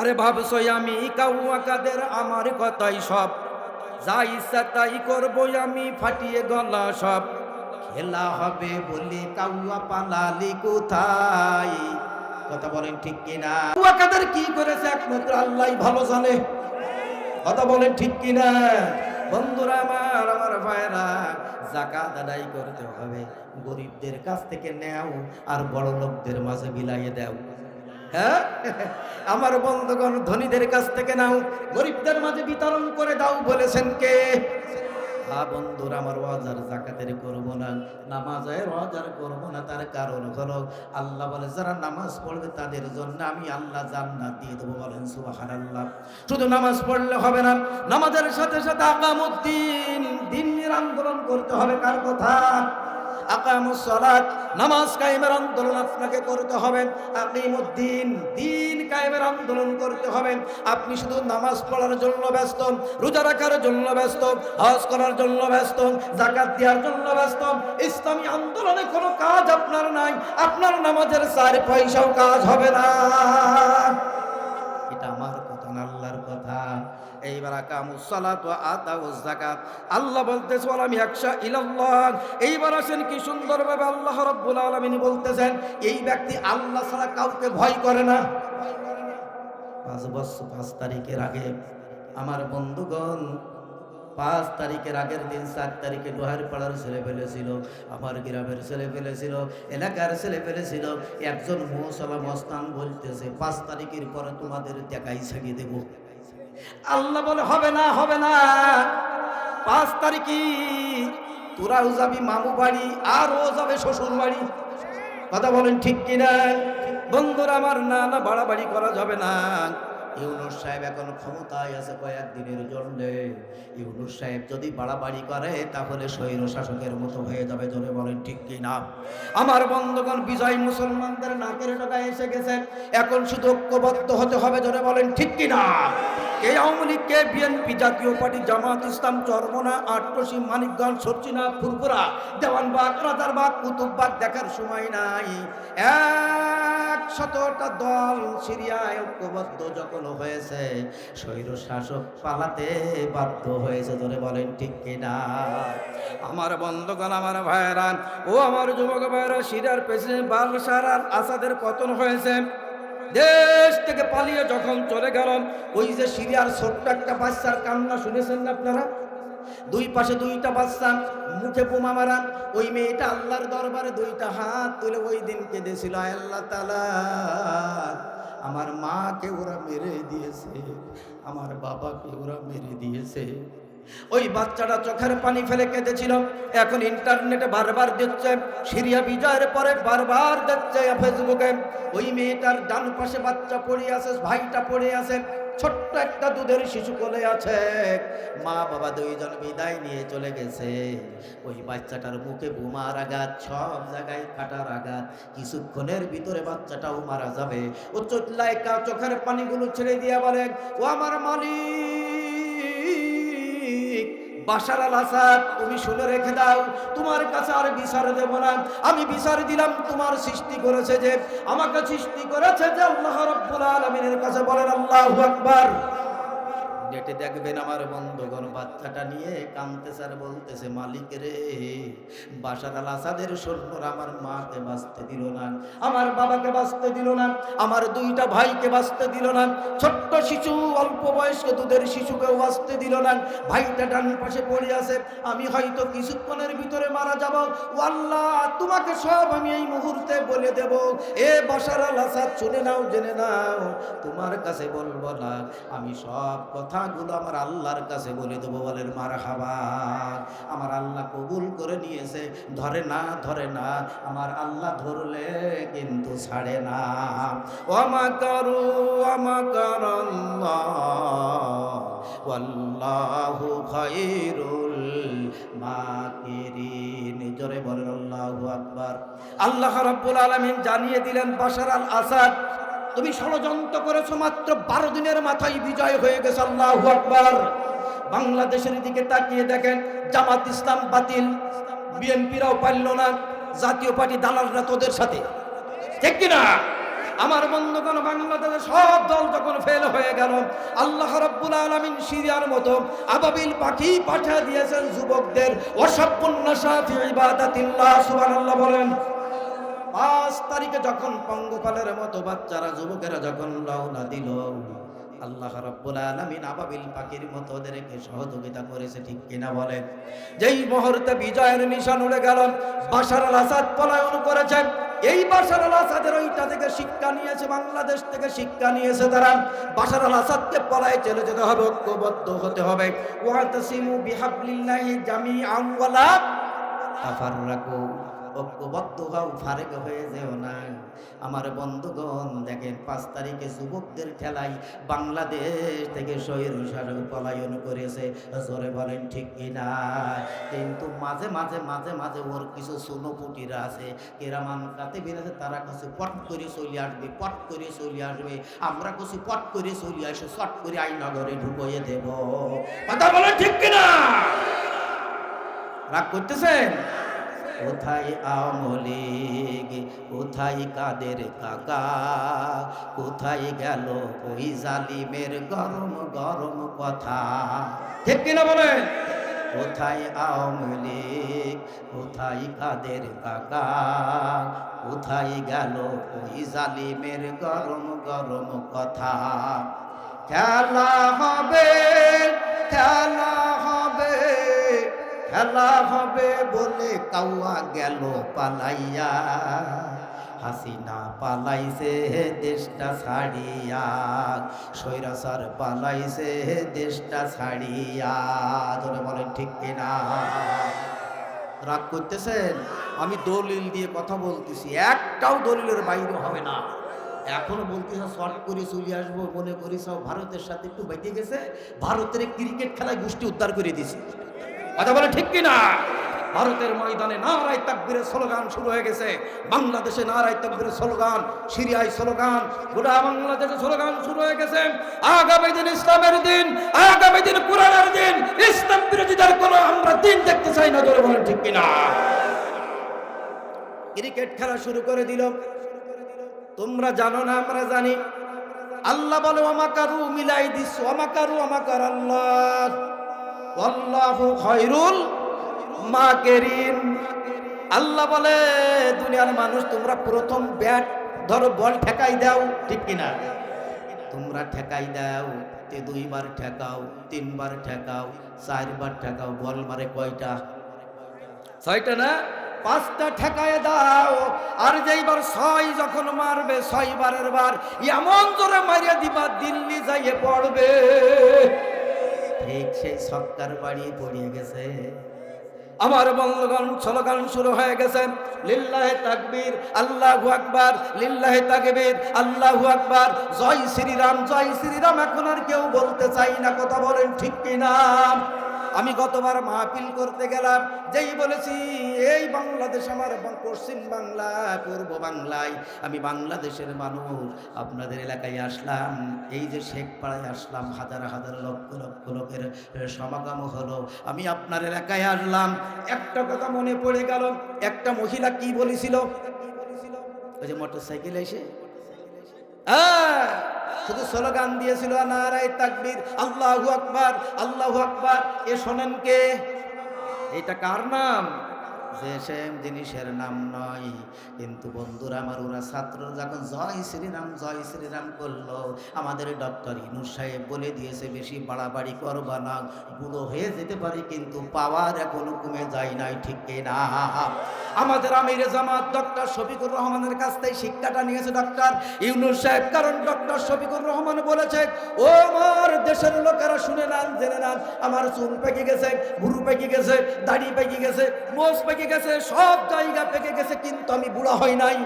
আরে ভাবছই আমি কাউয়া কাদের আমার কথাই সব। যা ইচ্ছা তাই করব আমি, ফাটিয়ে গলা সব। খেলা হবে বলে কাউয়া পালালি কোথায়? কথা বলেন ঠিক কিনা? কাদের কি করেছে একমাত্র আল্লাহ ভালো জানে। কথা বলেন ঠিক কিনা? বন্ধুরা আমার আমার ভাইরা জাকাত আদায় করতে হবে। গরিবদের কাছ থেকে নেও আর বড় লোকদের মাঝে বিলাইয়ে দাও। হ্যাঁ? আমার বন্ধুগণ, ধনীদের কাছ থেকে নাও। গরিবদের মাঝে বিতরণ করে দাও বলেছেন কে? হ্যাঁ বন্ধুরা, আমার ওয়াজার জাকাতের করব না। নামাজের ওয়াজার করব না, তার কারণ হলো আল্লাহ বলে, যারা নামাজ পড়বে তাদের জন্য আমি আল্লাহ জান্নাত দিয়ে দেবো বলেন সুবহানাল্লাহ। শুধু নামাজ পড়লে হবে না, নামাজের সাথে সাথে আকামুদ্দিন দিনের আন্দোলন করতে হবে, কার কথা? আকামুস সালাত, নামাজ কায়েমের আন্দোলন আপনাকে করতে হবে। আকিমুদ্দিন, দিন কায়েমের আন্দোলন করতে হবে। আপনি শুধু নামাজ পড়ার জন্য ব্যস্ত, রোজা রাখার জন্য ব্যস্ত, হজ করার জন্য ব্যস্ত জাকাত দেওয়ার জন্য ব্যস্ত। ইসলামী আন্দোলনে কোনো কাজ আপনার নাই। আপনার নামাজের চার পয়সাও কাজ হবে না। এইবার ওয়া আল্লাহ বলতেছে ইলাল্লাহ। এইবার কি সুন্দরভাবে বলতেছেন, এই ব্যক্তি আল্লাহ ছাড়া কাউকে ভয় করে না। পাঁচ বছর, পাঁচ তারিখের আগে আমার বন্ধুগণ পাঁচ তারিখের আগের দিন সাত তারিখে লোহার পাড়ার ছেলে ফেলেছিল, আমার গ্রামের ছেলে ফেলেছিল, এলাকার ছেলে ফেলেছিল। একজন মৌসলা মস্তান বলতেছে, পাঁচ তারিখের পরে তোমাদের দেখাই ছাগিয়ে দেব। আল্লাহ বলে, হবে না হবে না। পাঁচ তারিখই তোরাও যাবি মামু বাড়ি, আর ও যাবে শ্বশুর বাড়ি। কথা বলেন ঠিক কিনা? বন্ধুরা, আমার না না বাড়াবাড়ি করা যাবে না। ইউনুস সাহেব এখন ক্ষমতায় আছে কয়েকদিনের জন্য। ইউনুস সাহেব যদি বাড়াবাড়ি করে, তাহলে স্বৈর শাসকের মতো হয়ে যাবে জনে বলেন ঠিক কি না আমার বন্ধুগণ, বিজয় মুসলমানদের নাকের টাকা এসে গেছে। এখন শুধু ঐক্যবদ্ধ হতে হবে জনে বলেন ঠিক কি না কে আওয়ামী লীগ, কে, বিএনপি জাতীয় পার্টি, জামাত ইসলাম, চরমনা আটকসি মানিকগঞ্জ, সচিনা ফুরপুরা দেওয়ানবাগ, রাজারবাগ, কুতুববাগ দেখার সময় নাই। একশতটা দল সিরিয়ায় ঐক্যবদ্ধ যখন হয়েছে, স্বৈর শাসক পালাতে বাধ্য হয়েছে, ধরে বলেন ঠিক কিনা? আমার বন্ধুগণ, আমার ভাইরা ও আমার যুবক ভাইরা সিরিয়ার প্রেসিডেন্ট বালসার আর আসাদের পতন হয়েছে। দেশ থেকে পালিয়ে যখন চলে গেলাম, ওই যে সিরিয়ার ছোট্ট একটা বাচ্চার কান্না শুনেছেন না আপনারা? দুই পাশে দুইটা বাচ্চা, মুখে বোমা মারা, ওই মেয়েটা আল্লাহর দরবারে দুইটা হাত তুলে ওই দিন কেঁদেছিল আল্লাহ তালা আমার মাকে ওরা মেরে দিয়েছে, আমার বাবাকে ওরা মেরে দিয়েছে। ওই বাচ্চাটা চোখের পানি ফেলে কেঁদেছিল। এখন ইন্টারনেটে বারবার দিচ্ছে সিরিয়া বিজয়ের পরে বারবার দিচ্ছে ফেসবুকে ওই মেয়েটার ডান পাশে বাচ্চা পড়ে আছে, ভাইটা পড়ে আছে, ছোট্ট একটা দুধের শিশু কোলে আছে। মা বাবা দুইজন বিদায় নিয়ে চলে গেছে। ওই বাচ্চাটার মুখে বোমার আঘাত, সব জায়গায় কাটার আঘাত। কিছুক্ষণের ভিতরে বাচ্চাটাও মারা যাবে। ও চোটলায় কা চোখের পানিগুলো ছেড়ে দিয়ে বলেন ও আমার মালিক! বাসার আল আসাদ তুমি শুনে রেখে দাও, তোমার কাছে আর বিচার দেব না। আমি বিচার দিলাম, তোমার সৃষ্টি করেছে যে, আমাকে সৃষ্টি করেছে যে আল্লাহ রব্বুল আলমিনের কাছে বলেন আল্লাহ আকবার। নেটে দেখবেন আমার বন্ধুগণ বাচ্চাটা নিয়ে কামতেছে আর বলতেছে, মালিক রে, বাসার আল আসাদের সৈন্যরা আমার মাকে বাঁচতে দিল না, আমার বাবাকে বাঁচতে দিল না, আমার দুইটা ভাইকে বাঁচতে দিল না, ছোট্ট শিশু, অল্প বয়স্ক দুধের শিশুকেও বাঁচতে দিল না, ভাইটা ডান পাশে পড়ে আছে, আমি হয়তো কিছুক্ষণের ভিতরে মারা যাব ও আল্লাহ তোমাকে সব আমি এই মুহূর্তে বলে দেব, এ বাসার আল আসাদ শুনে নাও, জেনে নাও, তোমার কাছে বলব না, আমি সব কথাগুলো আমার আল্লাহর কাছে বলে দেবো, বলেন মার হাবা আমার আল্লাহ কবুল করে নিয়েছে, ধরে না ধরে না, আমার আল্লাহ ধরলে কিন্তু ছাড়ে না। ওমা করু, ওমা করল্লাহু বলেন, আল্লাহু রাব্বুল আলামিন জানিয়ে দিলেন, বাশার আল আসাদ তুমি ষড়যন্ত্র করেছ মাত্র বারো দিনের মাথায় বিজয় হয়ে গেছে, আল্লাহ আকবার। বাংলাদেশের দিকে তাকিয়ে দেখেন, জামাত ইসলাম বাতিল, বিএনপিরাও পারল না, জাতীয় পার্টি দালালরা তোদের সাথে। ঠিক কিনা? আমার বন্ধুগণ বাংলাদেশের সব দল যখন ফেল হয়ে গেল, আল্লাহ রাব্বুল আলামিন সিরিয়ার মতো আবাবিল পাখি পাঠিয়ে দিয়েছেন যুবকদের অসম্পূর্ণসা ফি ইবাদাতিল্লাহ বলেন। পাঁচ তারিখে যখন পঙ্গপালের মতো বাচ্চারা, যুবকেরা যখন রওনা দিল, আল্লাহ আবাবিল পাখির মতো ওদেরকে সহযোগিতা করেছে, ঠিক কিনা যেই মুহূর্তে বিজয়ের নিশান উড়ে গেল আসাদ পলায়ন করেছেন এই বাশার আল আসাদের ওইটা থেকে শিক্ষা নিয়েছে, বাংলাদেশ থেকে শিক্ষা নিয়েছে তারা। আল আসাদকে পলায় চলে যেতে হবে, ঐক্যবদ্ধ হতে হবে। ওয়াতাসিমু বিহাবলিল্লাহি তাফাররাকু। ফারেক হয়ে যেও না। আমার বন্ধুগণ, দেখেন, পাঁচ তারিখে যুবকদের খেলায় বাংলাদেশ থেকে শহীদ শাসক পলায়ন করেছে। জোরে বলেন, ঠিক কিনা কিন্তু মাঝে মাঝে মাঝে মাঝে ওর কিছু সুনোপুটিরা আছে। কেরামান কাতে বেড়েছে তারা কাছে পট করে চলে আসবে, পট করে চলে আসবে। আমরা কিছু পট করে চলে আসে, চট করে আইনগরে ঢুকিয়ে দেব। কথা বলেন, ঠিক কিনা রাগ করতেছেন? কোথায় আমলিগ কোথায় কাদের কাকা? কোথায় গেল ওই জালিমের গরম গরম কথা? ঠিক কিনা বলেন? কোথায় আমলিগ কোথায় কাদের কাকা? কোথায় গেল ওই জালিমের গরম গরম কথা? খেলা হবে, খেলা খেলা হবে বলে কাউয়া গেল পালাইয়া। হাসিনা পালাইছে দেশটা ছাড়িয়া। সৈরাসার পালাইছে দেশটা ছাড়িয়া। ধরে বলেন ঠিক কিনা? রাগ করতেছেন? আমি দলিল দিয়ে কথা বলতেছি, একটাও দলিলের বাইরে হবে না। এখনও বলতেছে শর্ট করে চলে আসব। মনে করি সব ভারতের সাথে একটু বেঁচে গেছে। ভারতের ক্রিকেট খেলায় গোষ্ঠী উদ্ধার করে দিয়েছে। কথা বলে ঠিক কিনা? ভারতের ময়দানে নারায় তাকবীরের স্লোগান শুরু হয়ে গেছে। বাংলাদেশে নারায় তাকবীরের স্লোগান, সিরিয়ায় স্লোগান, গোটা বাংলাদেশে স্লোগান শুরু হয়ে গেছে। আগামী দিন ইসলামের দিন, আগামী দিন কোরআনের দিন, ইসলাম বিরোধীদের কোনো আমরা দিন দেখতে চাই না ধরে বলেন ঠিক কিনা? ক্রিকেট খেলা শুরু করে দিল। তোমরা জানো না, আমরা জানি। আল্লাহ বলে আমাকারু মিলাই দিস আমাকারু আমাকার আল্লাহ। খয়রুল আল্লাহ বলে, দুনিয়ার মানুষ, তোমরা প্রথম ব্যাট ধরো, বল ঠেকাই দাও, ঠিক কিনা তোমরা ঠেকাই দাও, তে দুইবার ঠেকাও, তিনবার ঠেকাও, চারবার ঠেকাও, বল মারে কয়টা? ছয়টা না? পাঁচটা ঠেকায় দাও, আর যেইবার ছয় যখন মারবে ছয় বারের বার এমন জোরে মারিয়া দিবা, দিল্লি যাইয়ে পড়বে। ঠিক সেই সরকার বাড়ি পড়িয়ে গেছে। আমার বন্ধুগণ স্লোগান শুরু হয়ে গেছে, লিল্লাহে তাকবীর, আল্লাহু আকবার, লিল্লাহে তাকবীর, আল্লাহু আকবার। জয় শ্রীরাম জয় শ্রীরাম, এখন আর কেউ বলতে চাই না, কথা বলেন ঠিক কিনা? আমি গতবার মাহফিল করতে গেলাম যেই বলেছি এই বাংলাদেশ আমার পশ্চিম বাংলা পূর্ব বাংলায়। আমি বাংলাদেশের মানুষ আপনাদের এলাকায় আসলাম এই যে শেখ পাড়ায় আসলাম হাজার হাজার লক্ষ লক্ষ লোকের সমাগম হলো। আমি আপনার এলাকায় আসলাম একটা কথা মনে পড়ে গেল একটা মহিলা কি বলেছিল? ওই যে মোটর সাইকেল এসে? আহ, শুধু স্লোগান দিয়েছিল, নারায় তাকবীর, আল্লাহু আকবার আল্লাহু আকবার। এ শোনেন কে? এটা কার নাম? যে সেম জিনিসের নাম নয়। কিন্তু বন্ধুরা আমার, ওরা ছাত্র যখন জয় শ্রীরাম জয় শ্রীরাম করল, আমাদের ডক্টর ইনুস সাহেব বলে দিয়েছে, বেশি বাড়াবাড়ি করবা না। বুড়ো হয়ে যেতে পারে, কিন্তু পাওয়ার এখনও কমে যায় নাই, ঠিক না? আমাদের আমির জামাত ডক্টর শফিকুর রহমানের কাছ থেকে শিক্ষাটা নিয়েছে ডক্টর। ইউনুস সাহেব, কারণ ডক্টর শফিকুর রহমান বলেছে, ও আমার দেশের লোকেরা শুনে নেন, জেনে নেন, আমার চুল পেকে গেছে ভুরু পেকে গেছে, দাড়ি পেকে গেছে, মোষ পেকে গেছে, সব জায়গা পেকে গেছে, কিন্তু আমি বুড়া হই নাই।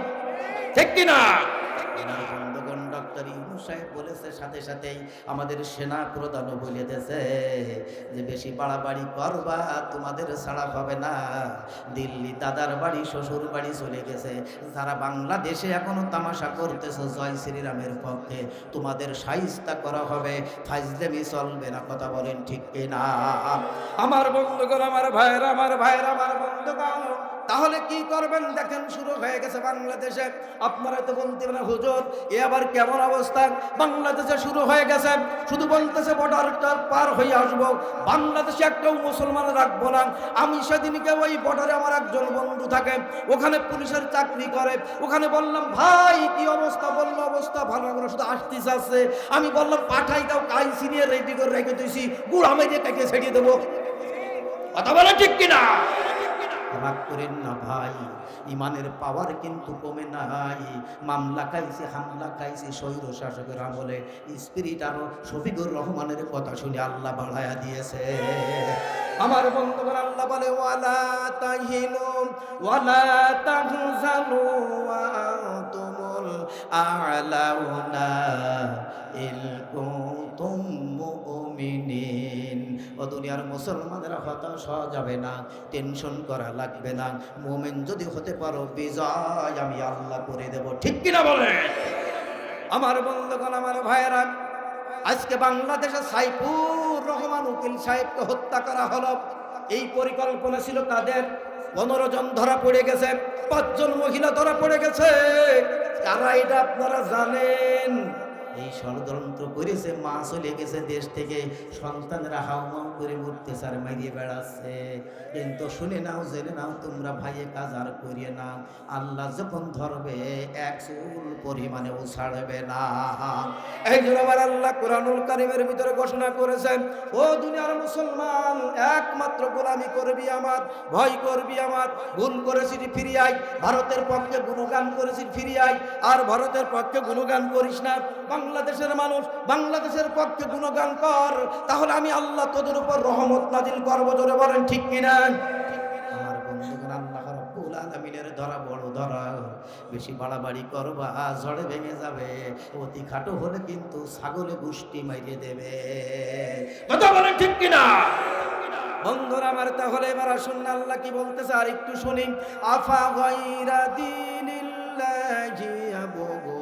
ঠিক কিনা? ডক্টর ইউনুস সাহেব বলেছে, সাথে সাথেই আমাদের সেনা প্রধানও বলে দিয়েছে যে, বেশি বাড়াবাড়ি করবা, তোমাদের ছাড়া হবে না। দিল্লি দাদার বাড়ি, শ্বশুর বাড়ি চলে গেছে। যারা বাংলাদেশে এখনও তামাশা করতেছে, জয় শ্রীরামের পক্ষে তোমাদের সাহিস্তা করা হবে। ফাইজলেমি চলবে না, কথা বলেন ঠিক কিনা? আমার বন্ধুগণ, আমার ভাইয়ের আমার ভাইয়ের, আমার বন্ধুগণ তাহলে কি করবেন? দেখেন, শুরু হয়ে গেছে বাংলাদেশে। আপনারা তো বলতে পারেন হুজুর, এ আবার কেমন অবস্থা? বাংলাদেশে শুরু হয়ে গেছে। শুধু বলতেছে বর্ডারটা পার হয়ে আসব। বাংলাদেশে একটাও মুসলমান রাখব না। আমি সেদিনকে ওই বর্ডারে আমার একজন বন্ধু থাকে। ওখানে পুলিশের চাকরি করে। ওখানে বললাম, ভাই, কি অবস্থা? বলল, অবস্থা ভালো করে শুধু আসতিস আছে আমি বললাম, পাঠাই দাও, কাইসি নিয়ে রেডি করে রেখে দিয়েছি গুড় আমি দিয়ে কাকে ছেড়িয়ে দেবো? কথা বলে ঠিক কিনা? রাগ করেন না ভাই। ইমানের পাওয়ার কিন্তু কমে নাই। মামলা খাইছে, হামলা খাইছে, স্বৈর শাসকের আমলে। স্পিরিট আরও শফিকুর রহমানের কথা শুনে আল্লাহ বাড়ায়া দিয়েছে। আমার বন্ধুগণ, আল্লাহ বলে, ওয়ালা তাহিনু, ওয়ালা তাহজানু, ওয়া আনতুমুল আ'লাউনা ইল কুনতুম মুমিনিন ও দুনিয়ার মুসলমানরা হতাশ হওয়া যাবে না টেনশন করা লাগবে না। মোমেন যদি হতে পারো, বিজয় আমি আল্লাহ করে দেব। ঠিক কিনা বলে? আমার বন্ধুগণ, আমার ভাইয়েরা, আজকে বাংলাদেশে সাইফুর রহমান উকিল সাহেবকে হত্যা করা হলো। এই পরিকল্পনা ছিল তাদের পনেরো জন ধরা পড়ে গেছে, পাঁচজন মহিলা ধরা পড়ে গেছে। কারা এটা আপনারা জানেন। এই ষড়যন্ত্র করেছে, মা চলে গেছে দেশ থেকে, সন্তানরা হাউমাউ করে উঠতেছে আর মারিয়ে বেড়াচ্ছে। কিন্তু শুনে নাও, জেনে নাও, তোমরা ভাইয়ে কাজ আর করিয়ে নাও আল্লাহ যখন ধরবে, এক চুল পরিমাণেও ছাড়বে না। এই জন্য আমার আল্লাহ কোরআনুল কারিমের ভিতরে ঘোষণা করেছেন, ও দুনিয়ার মুসলমান, একমাত্র গোলামি করবি আমার, ভয় করবি আমার, ভুল করেছিস ফিরিয়ে আই ভারতের পক্ষে গুণগান করেছিস ফিরিয়ে আই আর ভারতের পক্ষে গুণগান করিস না। বাংলাদেশের মানুষ বাংলাদেশের পক্ষে গুণগান কর, তাহলে আমি আল্লাহ তোদের উপর রহমত নাজিল করব। জোরে বলেন, ঠিক কিনা? ধরা বড় ধরা। বেশি বাড়াবাড়ি করবা, ঝড়ে ভেঙে যাবে। অতি খাটো হলে কিন্তু ছাগলে মাইরে দেবে। কথা ঠিক কিনা? বন্ধুরা আমার, তাহলে এবার আসুন আল্লাহ কি বলতেছে? আর একটু শুনি। আফা গায়রা দিনিল্লাহি ইয়াবগুন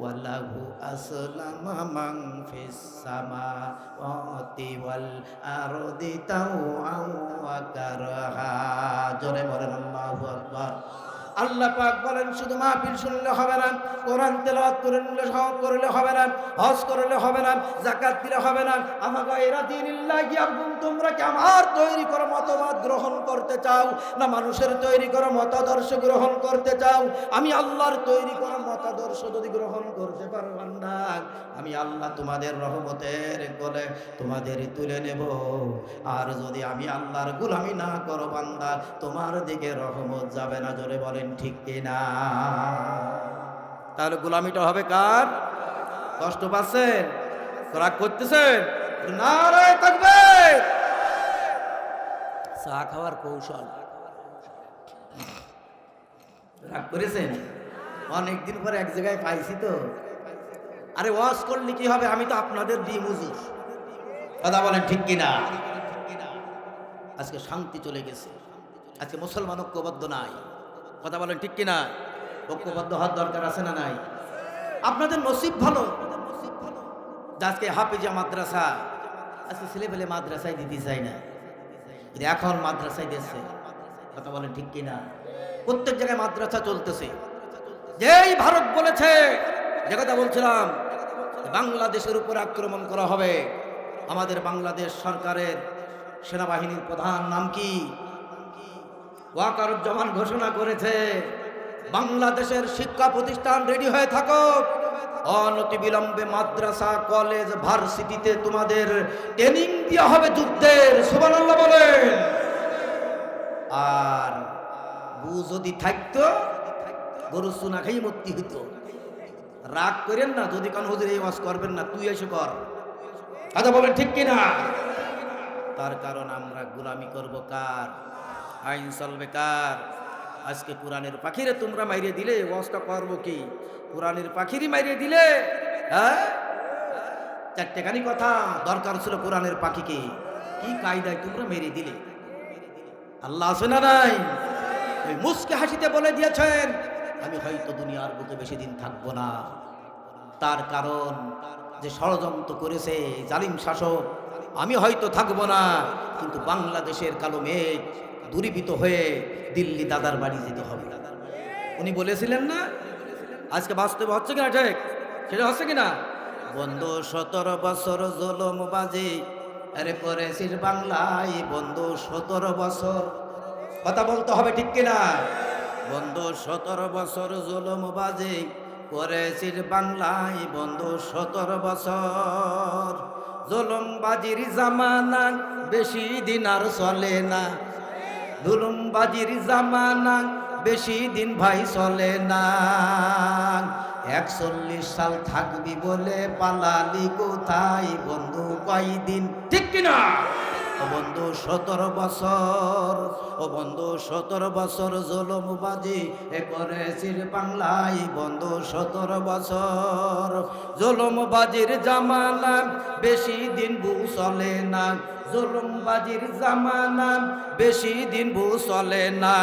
ওয়ালাহু আসলামা মান ফিস সামাওয়াতি ওয়াল আরদি তাওআন ওয়া কারহা। জোরে বলেন আল্লাহু আকবার। আল্লাহ পাক বলেন, শুধু মাহফিল শুনলে হবে না, কোরআন তেলাওয়াত করে নিলে করলে হবে না, হজ করলে হবে না জাকাত দিলে হবে না। আমাকে এরা ইয়াবুন তোমরা কি আমার তৈরি করা মতবাদ গ্রহণ করতে চাও? না মানুষের তৈরি করা মতাদর্শ গ্রহণ করতে চাও? আমি আল্লাহর তৈরি করা মতাদর্শ যদি গ্রহণ করতে পারো, বান্দা, আমি আল্লাহ তোমাদের রহমতের কোলে তোমাদের তুলে নেব। আর যদি আমি আল্লাহর গুলামি না করো, বান্দা, তোমার দিকে রহমত যাবে না, জোরে বলেন, ঠিক কিনা তাহলে গোলামিটা হবে কার? কষ্ট পাচ্ছেন? রাগ করতেছেন? না রে থাকবে চা খাওয়ার কৌশল। রাগ করেছেন? অনেকদিন পরে এক জায়গায় পাইছি তো। আরে ওয়াশ করলে কি হবে? আমি তো আপনাদের দিই মুজুর কথা বলেন, ঠিক কিনা? আজকে শান্তি চলে গেছে। আজকে মুসলমান ঐক্যবদ্ধ নাই। কথা বলেন ঠিক কিনা? ঐক্যবদ্ধ হওয়ার দরকার আছে না নাই? আপনাদের নসিব ভালো? আজকে হাফিজা মাদ্রাসা, আজকে ছেলে পেলে মাদ্রাসায় দিতে চাই না। কিন্তু এখন মাদ্রাসায় দিচ্ছে কথা বলেন ঠিক কিনা? প্রত্যেক জায়গায় মাদ্রাসা চলতেছে। যেই ভারত বলেছে, যে কথা বলছিলাম বাংলাদেশের উপর আক্রমণ করা হবে। আমাদের বাংলাদেশ সরকারের সেনাবাহিনীর প্রধান নাম কি? ওয়াকারুজ্জামান ঘোষণা করেছে, বাংলাদেশের শিক্ষা প্রতিষ্ঠান রেডি হয়ে থাকো অনতি বিলম্বে মাদ্রাসা কলেজ ভার্সিটিতে তোমাদের ট্রেনিং দেওয়া হবে যুদ্ধের। সুবহানাল্লাহ বলেন। আর বু যদি থাকতো, গরু সোনা খাই মূর্তি হইতো। রাগ করেন না, যদি কান হুজুর এই ওয়াজ করবেন না, তুই এসে কর। কথা বলেন ঠিক কিনা? তার কারণ আমরা গোলামি করব কার? আইন চলবে কার? আজকে কোরআনের পাখিরে তোমরা মাইরে দিলে, ওয়াজটা করব কি? কোরআনের পাখিরই মাইরে দিলে হ্যাঁ? চারটেখানি কথা দরকার ছিল কোরআনের পাখিকে। কি কায়দায় তোমরা মেরে দিলে? আল্লাহ আছে না নাই? ওই মুসকে হাসিতে বলে দিয়েছেন, আমি হয়তো দুনিয়ার বুকে বেশি দিন থাকব না। তার কারণ, যে ষড়যন্ত্র করেছে জালিম শাসক, আমি হয়তো থাকব না, কিন্তু বাংলাদেশের কালো মেঘ দূরীভূত হয়ে দিল্লি দাদার বাড়ি যেতে হবে। উনি বলেছিলেন না, আজকে বাস্তবে হচ্ছে কিনা ঠিক? সেটা হচ্ছে কিনা? বন্ধু, সতেরো বছর জলম বাজে, আরে করেছিস বাংলায়। বন্ধু, সতেরো বছর, কথা বলতে হবে ঠিক কিনা? বন্ধু, সতেরো বছর জলম বাজে, করেছিস বাংলায়। বন্ধু, সতেরো বছর জলম বাজির জামানা বেশি দিন আর চলে না। জুলুম বাজির জামানা বেশি দিন ভাই চলে না। একচল্লিশ সাল থাকবি বলে পালালি কোথায় বন্ধু কয়দিন? ঠিক কিনা? ও বন্ধু, সতেরো বছর। ও বন্ধু, সতেরো বছর জলম বাজি এ করেছির বাংলায়। বন্ধু, সতেরো বছর। জলম বাজির জামানা বেশি দিন বু চলে না। জলম বাজির জামানা বেশি দিন বু চলে না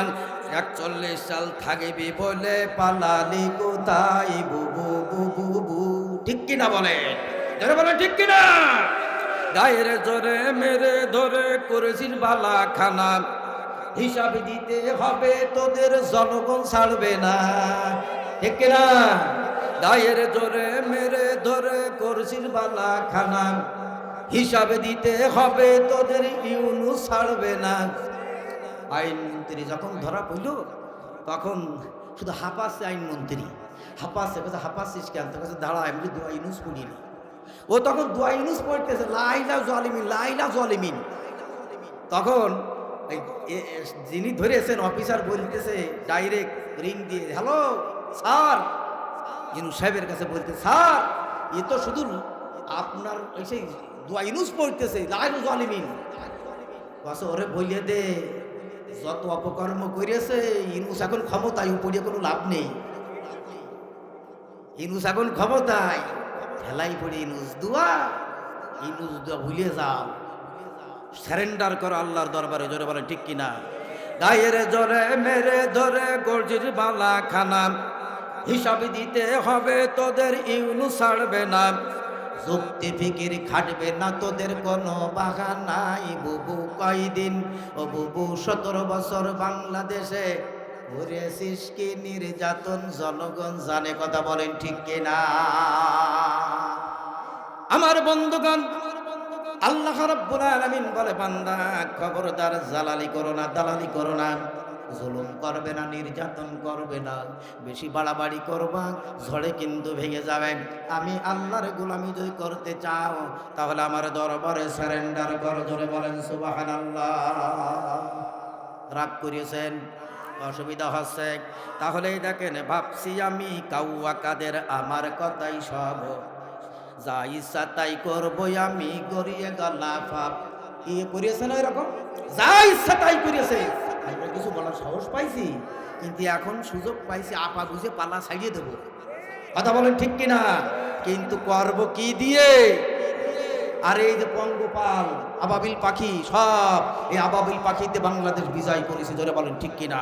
একচল্লিশ সাল থাকবি বলে পালালি কোথায়? বুবু বুবু বু ঠিক কিনা বলে? যারা বলে ঠিক কিনা? গায়ের জোরে মেরে ধরে করেছিস বালা খানা হিসাব দিতে হবে তোদের জনগণ ছাড়বে না। ঠিক না গায়ের জোরে মেরে ধরে করেছিস বালা খানা হিসাব দিতে হবে, তোদের ইউনু ছাড়বে না। আইনমন্ত্রী যখন ধরা পড়ল, তখন শুধু হাঁপাচ্ছে আইনমন্ত্রী হাঁপাচ্ছে কোথায় হাঁপাচ্ছিস কেন তোর কাছে দাঁড়া, আমি দু ইউনুস পড়িনি ও তখন দোয়া ইউনুস পড়তেছে, লাইলা জলিমিন লাইলা জলিমিন। তখন যিনি ধরেছেন, অফিসার বলতেছে, ডাইরেক্ট রিং দিয়ে, হ্যালো, স্যার। ইনু সাহেবের কাছে বলতে স্যার, এ তো শুধু আপনার সেই দোয়া ইনুস পড়তেছে লাইলু জলিমিন। ওরে বলিয়ে দে, যত অপকর্ম করেছে ইনুস এখন ক্ষমতায়, উপরে কোনো লাভ নেই। ইনুস এখন ক্ষমতায়, ঠেলাই পড়ে ইনুস দুয়া ইনুস দুয়া ভুলে যাও। সারেন্ডার করো আল্লাহর দরবারে, জোরে বলে ঠিক কিনা? গায়ের জোরে মেরে ধরে গর্জির বালা খানা হিসাব দিতে হবে, তোদের ইউনু ছাড়বে না। যুক্তি ফিকির খাটবে না তোদের কোনো বাগান নাই। বুবু কয়দিন, ও বুবু সতেরো বছর বাংলাদেশে ঘুরেছিস কি নির্যাতন? জনগণ জানে কথা বলেন ঠিক কিনা আমার বন্ধুগণ, আল্লাহ রাব্বুল আলামিন বলে, বান্দা, খবরদার, জালালি করো না, দালালি করো না। জুলুম করবে না, নির্যাতন করবে না। বেশি বাড়াবাড়ি করবা, ঝড়ে কিন্তু ভেঙে যাবে। আমি আল্লাহর গোলামি যদি করতে চাও, তাহলে আমার দরবারে সারেন্ডার করো, জোরে বলেন সুবহানাল্লাহ। রাগ করিয়েছেন? অসুবিধা হচ্ছে। তাহলেই দেখেন, ভাবছি আমি কাউয়া কাদের আমার কথাই সব। যা ইচ্ছা তাই করব আমি, গড়িয়ে গলা ফাপ। ইয়ে করিয়েছে না এরকম যা ইচ্ছা তাই করিয়েছে। আমরা কিছু বলার সাহস পাইছি, কিন্তু এখন সুযোগ পাইছি, আপা বুঝে পালা সাজিয়ে দেবো। কথা বলেন ঠিক কিনা? কিন্তু করব কি দিয়ে? আর এই যে পঙ্গপাল, আবাবিল পাখি, সব এই আবাবিল পাখিতে বাংলাদেশ বিজয় করেছে ধরে বলেন ঠিক কিনা?